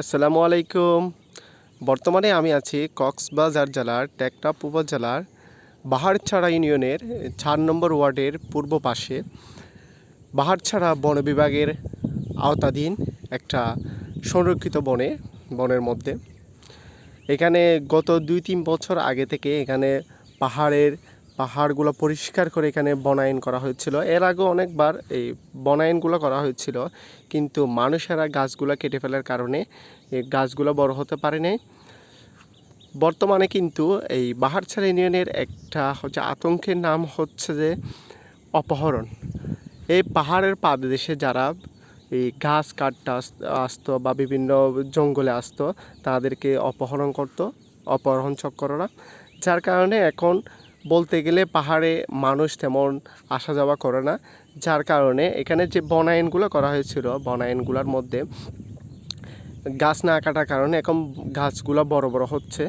আসসালামু আলাইকুম। বর্তমানে আমি আছি কক্সবাজার জেলার টেকটাপ উপজেলার বাহারছাড়া ইউনিয়নের চার নম্বর ওয়ার্ডের পূর্ব পাশে। বাহারছড়া বন বিভাগের আওতাধীন একটা সংরক্ষিত বনে, বনের মধ্যে। এখানে গত দুই তিন বছর আগে থেকে এখানে পাহাড়ের পাহাড়গুলো পরিষ্কার করে এখানে বনায়ন করা হয়েছিল। এর আগে অনেকবার এই বনায়নগুলো করা হয়েছিল, কিন্তু মানুষেরা গাছগুলো কেটে ফেলার কারণে এই গাছগুলো বড় হতে পারেনি। বর্তমানে কিন্তু এই বাহারছড়া ইউনিয়নের একটা হচ্ছে আতঙ্কের নাম হচ্ছে যে অপহরণ। এই পাহাড়ের পাদদেশে যারা এই গাছ কাটতে আস- আসতো বা বিভিন্ন জঙ্গলে আসতো, তাদেরকে অপহরণ করতো, অপহরণ চক্ররা যার কারণে এখন বলতে গেলে পাহাড়ে মানুষ তেমন আসা যাওয়া করে না, যার কারণে এখানে যে বনায়নগুলো করা হয়েছিল, বনায়নগুলোর মধ্যে গাছ না কাটার কারণে এখন গাছগুলো বড় বড় হচ্ছে।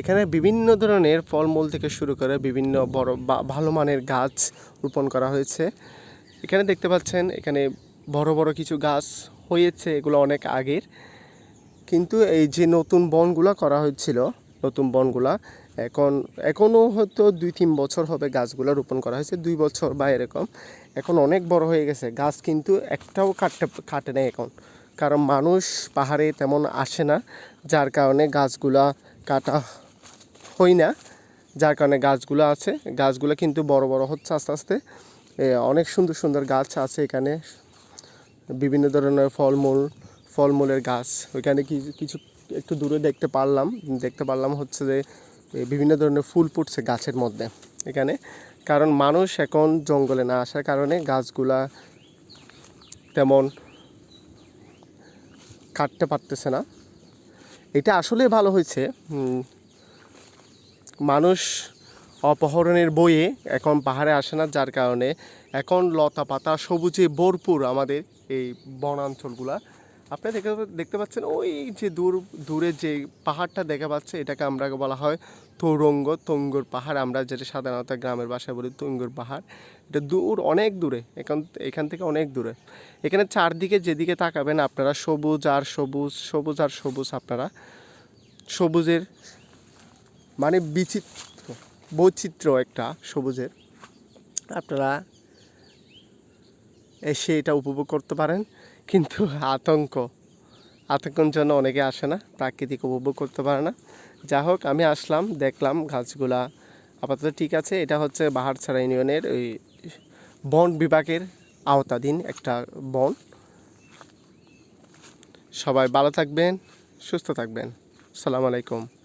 এখানে বিভিন্ন ধরনের ফলমূল থেকে শুরু করে বিভিন্ন বড় ভালো মানের গাছ রোপণ করা হয়েছে। এখানে দেখতে পাচ্ছেন, এখানে বড় বড় কিছু গাছ হয়েছে, এগুলো অনেক আগের। কিন্তু এই যে নতুন বনগুলো করা হয়েছিল নতুন বনগুলা। এখন এখনও হয়তো দুই তিন বছর হবে গাছগুলো রোপণ করা হয়েছে, দুই বছর বা এরকম। এখন অনেক বড় হয়ে গেছে, গাছ কিন্তু একটাও কাটতে কাটে না এখন। কারণ মানুষ পাহাড়ে তেমন আসে না, যার কারণে গাছগুলা কাটা হয় না। যার কারণে গাছগুলো আছে, গাছগুলো কিন্তু বড় বড় হচ্ছে আস্তে আস্তে। অনেক সুন্দর সুন্দর গাছ আছে এখানে। বিভিন্ন ধরনের ফলমূল, ফলমূলের গাছ, ওইখানে কিছু কিছু একটু দূরে দেখতে পারলাম। দেখতে পারলাম হচ্ছে যে বিভিন্ন ধরনের ফুল ফুটছে গাছের মধ্যে এখানে। কারণ মানুষ এখন জঙ্গলে না আসার কারণে গাছগুলা তেমন কাটতে পারতেছে না। এটা আসলে ভালো হয়েছে। মানুষ অপহরণের বইয়ে এখন পাহাড়ে আসে না, যার কারণে এখন লতা পাতা সবুজে ভরপুর আমাদের এই বনাঞ্চলগুলা। আপনি দেখতে দেখতে পাচ্ছেন, ওই যে দূর, দূরে যে পাহাড়টা দেখা পাচ্ছে, এটাকে আমরা বলা হয় তৌরঙ্গ, তঙ্গুর পাহাড়। আমরা যেটা সাধারণত গ্রামের ভাষায় বলি তঙ্গুর পাহাড়। এটা দূর, অনেক দূরে, এখান এখান থেকে অনেক দূরে। এখানে চারদিকে যেদিকে তাকাবেন আপনারা, সবুজ আর সবুজ সবুজ আর সবুজ আপনারা, সবুজের মানে বিচিত্র, বৈচিত্র্য একটা সবুজের। আপনারা এসে এটা উপভোগ করতে পারেন। কিন্তু আতঙ্ক, আতঙ্কের জন্য অনেকে আসে না, প্রাকৃতিক উপভোগ করতে পারে না। যা হোক, আমি আসলাম, দেখলাম গাছগুলা। আপাতত ঠিক আছে, এটা হচ্ছে বাহারছড়া ইউনিয়নের ওই বন বিভাগের আওতাধীন একটা বন। সবাই ভালো থাকবেন, সুস্থ থাকবেন। আসসালামু আলাইকুম।